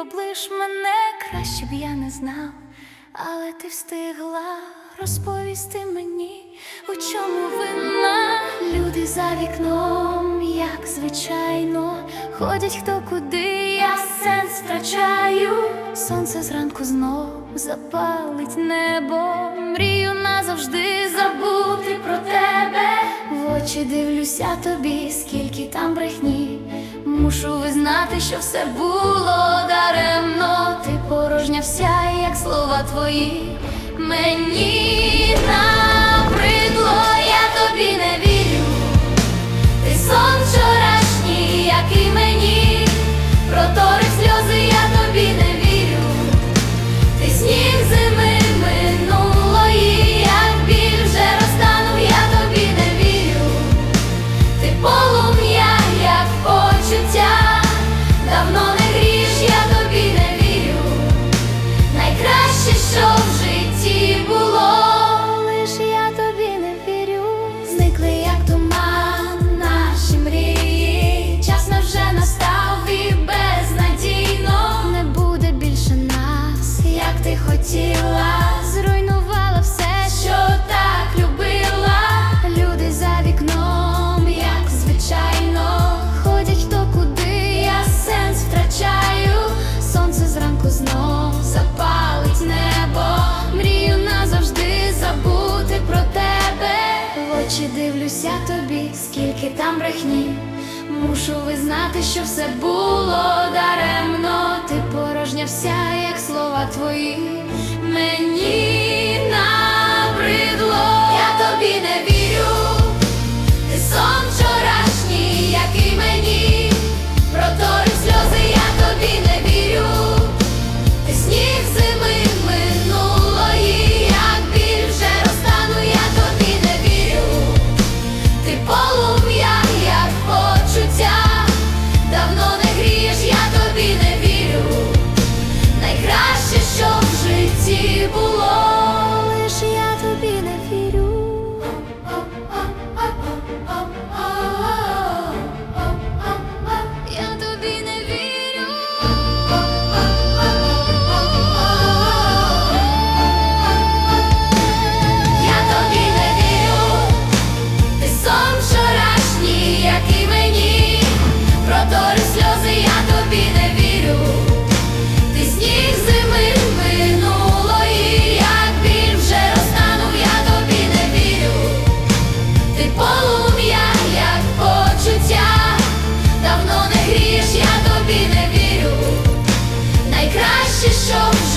облиш мене, краще б я не знав, але ти встигла розповісти мені, у чому вина. Люди за вікном, як звичайно, ходять хто куди, я сенс втрачаю. Сонце зранку знов запалить небо, мрію назавжди забути про тебе. В очі дивлюся тобі, скільки там брехні. Мушу визнати, що все було даремно. Ти порожня вся, як слова твої. Мені набридло, дивлюся тобі, скільки там брехні. Мушу визнати, що все було даремно. Ти порожня вся, як слова твої. Мені набридло, я тобі не вірю. Проторив сльози, я тобі не вірю. Ти сніг зими минулої, як біль вже розтанув, я тобі не вірю. Ти полум'я, як почуття, давно не грієш, я тобі не вірю. Найкраще, що в